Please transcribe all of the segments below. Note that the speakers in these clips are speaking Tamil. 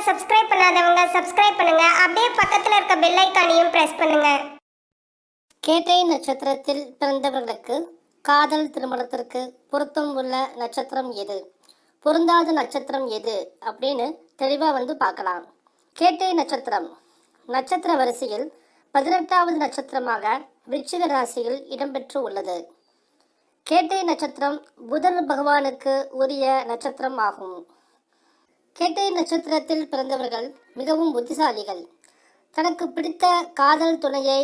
சப்ஸ்கிரைப் பண்ணாதவங்க சப்ஸ்கிரைப் பண்ணுங்க. அப்படியே பக்கத்துல இருக்க பெல் ஐக்கானையும் பிரஸ் பண்ணுங்க. கேட்டை நட்சத்திரத்தில் பிறந்தவர்களுக்கு காதல் திருமணத்திற்கு பொருத்தம் உள்ள நட்சத்திரம் எது? பொருந்தாத நட்சத்திரம் எது? அப்படின்னு தெளிவாக வந்து பார்க்கலாம். கேட்டை நட்சத்திரம். நட்சத்திர வரிசையில் பதினெட்டாவது நட்சத்திரமாக விருச்சிக ராசியில் இடம்பெற்று உள்ளது. கேட்டை நட்சத்திரம் புதன் பகவானுக்கு உரிய நட்சத்திரம் ஆகும். கேட்டை நட்சத்திரத்தில் பிறந்தவர்கள் மிகவும் புத்திசாலிகள். தனக்கு பிடித்த காதல் துணையை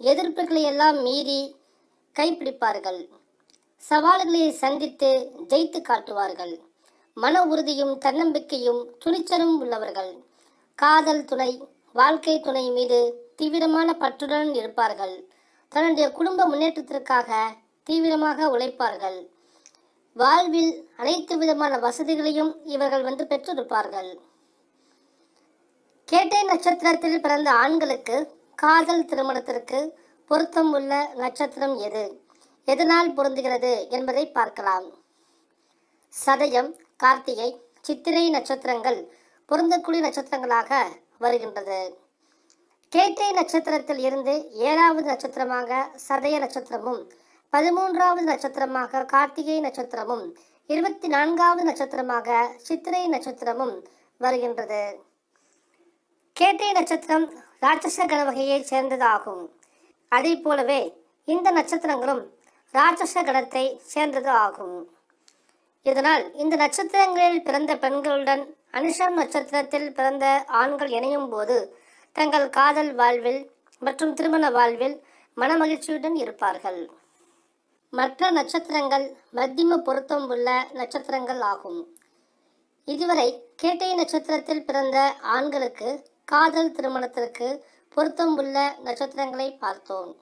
எதிர்ப்புகளை எல்லாம் மீறி கைப்பிடிப்பார்கள். சவால்களை சந்தித்து ஜெயித்து காட்டுவார்கள். மன உறுதியும் தன்னம்பிக்கையும் துணிச்சலும் உள்ளவர்கள். காதல் துணை வாழ்க்கை துணை மீது தீவிரமான பற்றுடன் இருப்பார்கள். தன்னுடைய குடும்ப முன்னேற்றத்திற்காக தீவிரமாக உழைப்பார்கள். வாழ்வில் அனைத்து விதமான வசதிகளையும் இவர்கள் வந்து பெற்றிருப்பார்கள். கேட்டை நட்சத்திரத்தில் பிறந்த ஆண்களுக்கு காதல் திருமணத்திற்கு பொருத்தம் உள்ள நட்சத்திரம் எது? எதனால் பொருந்துகிறது என்பதை பார்க்கலாம். சதயம் கார்த்திகை சித்திரை நட்சத்திரங்கள் பொருந்தக்கூடிய நட்சத்திரங்களாக வருகின்றது. கேட்டை நட்சத்திரத்தில் இருந்து ஏழாவது நட்சத்திரமாக சதய நட்சத்திரமும் பதிமூன்றாவது நட்சத்திரமாக கார்த்திகை நட்சத்திரமும் இருபத்தி நான்காவது நட்சத்திரமாக சித்திரை நட்சத்திரமும் வருகின்றது. கேட்டை நட்சத்திரம் ராட்சச கண வகையைச் சேர்ந்ததாகும். அதே போலவே இந்த நட்சத்திரங்களும் ராட்சச கணத்தை சேர்ந்தது ஆகும். இதனால் இந்த நட்சத்திரங்களில் பிறந்த பெண்களுடன் அனுஷம் நட்சத்திரத்தில் பிறந்த ஆண்கள் இணையும் போது தங்கள் காதல் வாழ்வில் மற்றும் திருமண வாழ்வில் மனமகிழ்ச்சியுடன் இருப்பார்கள். மற்ற நட்சத்திரங்கள் மத்தியம பொருத்தம் உள்ள நட்சத்திரங்கள் ஆகும். இதுவரை கேட்டை நட்சத்திரத்தில் பிறந்த ஆண்களுக்கு காதல் திருமணத்திற்கு பொருத்தம் உள்ள நட்சத்திரங்களை பார்த்தோம்.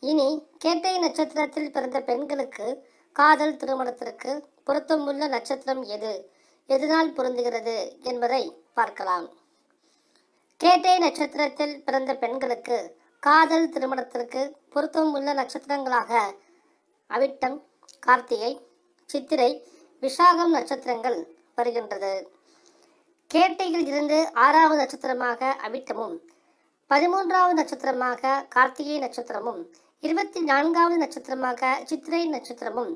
இனி கேட்டை நட்சத்திரத்தில் பிறந்த பெண்களுக்கு காதல் திருமணத்திற்கு பொருத்தம் உள்ள நட்சத்திரம் எது? எதனால் பொருந்துகிறது என்பதை பார்க்கலாம். கேட்டை நட்சத்திரத்தில் பிறந்த பெண்களுக்கு காதல் திருமணத்திற்கு பொருத்தம் உள்ள நட்சத்திரங்களாக அவிட்டம் கார்த்திகை சித்திரை விசாகம் நட்சத்திரங்கள் வருகின்றது. கேட்டையில் இருந்து ஆறாவது நட்சத்திரமாக அவிட்டமும் பதிமூன்றாவது நட்சத்திரமாக கார்த்திகை நட்சத்திரமும் இருபத்தி நான்காவது நட்சத்திரமாக சித்திரை நட்சத்திரமும்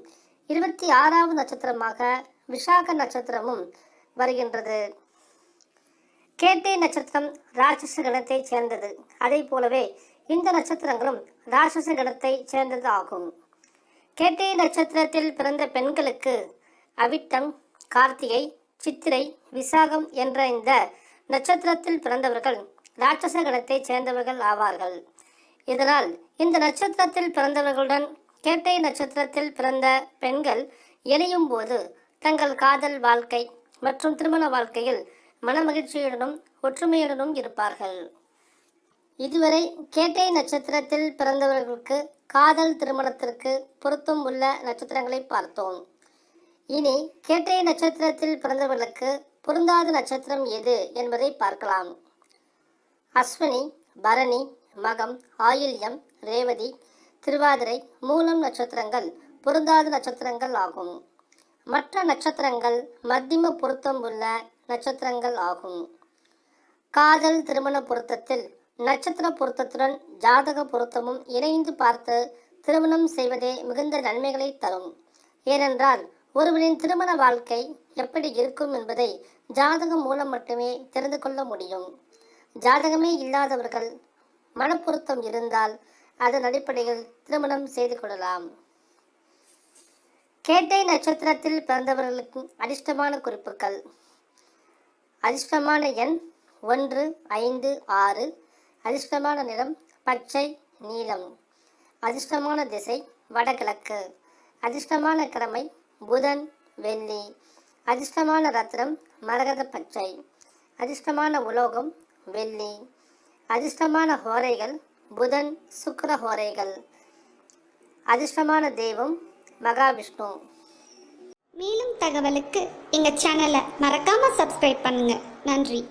இருபத்தி ஆறாவது நட்சத்திரமாக விஷாக நட்சத்திரமும் வருகின்றது. கேட்டை நட்சத்திரம் ராட்சச கணத்தைச் சேர்ந்தது. அதே போலவே இந்த நட்சத்திரங்களும் ராட்சச கணத்தை சேர்ந்தது ஆகும் கேட்டை நட்சத்திரத்தில் பிறந்த பெண்களுக்கு அவிட்டம் கார்த்திகை சித்திரை விசாகம் என்ற இந்த நட்சத்திரத்தில் பிறந்தவர்கள் ராட்சச கணத்தைச் சேர்ந்தவர்கள் ஆவார்கள். இதனால் இந்த நட்சத்திரத்தில் பிறந்தவர்களுடன் கேட்டை நட்சத்திரத்தில் பிறந்த பெண்கள் இணையும் போது தங்கள் காதல் வாழ்க்கை மற்றும் திருமண வாழ்க்கையில் மனமகிழ்ச்சியுடனும் ஒற்றுமையுடனும் இருப்பார்கள். இதுவரை கேட்டை நட்சத்திரத்தில் பிறந்தவர்களுக்கு காதல் திருமணத்திற்கு பொருத்தம் உள்ள நட்சத்திரங்களை பார்த்தோம். இனி கேட்டை நட்சத்திரத்தில் பிறந்தவர்களுக்கு பொருந்தாத நட்சத்திரம் எது என்பதை பார்க்கலாம். அஸ்வினி பரணி மகம் ஆயில்யம் ரேவதி திருவாதிரை மூலம் நட்சத்திரங்கள் பொருந்தாத நட்சத்திரங்கள் ஆகும். மற்ற நட்சத்திரங்கள் மத்தியம பொருத்தம் உள்ள நட்சத்திரங்கள் ஆகும். காதல் திருமண பொருத்தத்தில் நட்சத்திர பொருத்தத்துடன் ஜாதக பொருத்தமும் இணைந்து பார்த்து திருமணம் செய்வதே மிகுந்த நன்மைகளை தரும். ஏனென்றால் ஒருவரின் திருமண வாழ்க்கை எப்படி இருக்கும் என்பதை ஜாதகம் மூலம் மட்டுமே தெரிந்து கொள்ள முடியும். ஜாதகமே இல்லாதவர்கள் மனப்பொருத்தம் இருந்தால் அதன் அடிப்படையில் திருமணம் செய்து கொள்ளலாம். கேட்டை நட்சத்திரத்தில் பிறந்தவர்களுக்கு அதிர்ஷ்டமான குறிப்புகள். அதிர்ஷ்டமான எண் ஒன்று ஐந்து ஆறு அதிர்ஷ்டமான நிறம் பச்சை நீலம். அதிர்ஷ்டமான திசை வடகிழக்கு. அதிர்ஷ்டமான கிழமை புதன் வெள்ளி. அதிர்ஷ்டமான ரத்னம் மரகத பச்சை. அதிர்ஷ்டமான உலோகம் வெள்ளி. அதிர்ஷ்டமான ஹோரைகள் புதன் சுக்கர ஹோரைகள். அதிர்ஷ்டமான தெய்வம் மகாவிஷ்ணு. மேலும் தகவலுக்கு எங்கள் சேனலை மறக்காமல் சப்ஸ்கிரைப் பண்ணுங்கள் நன்றி.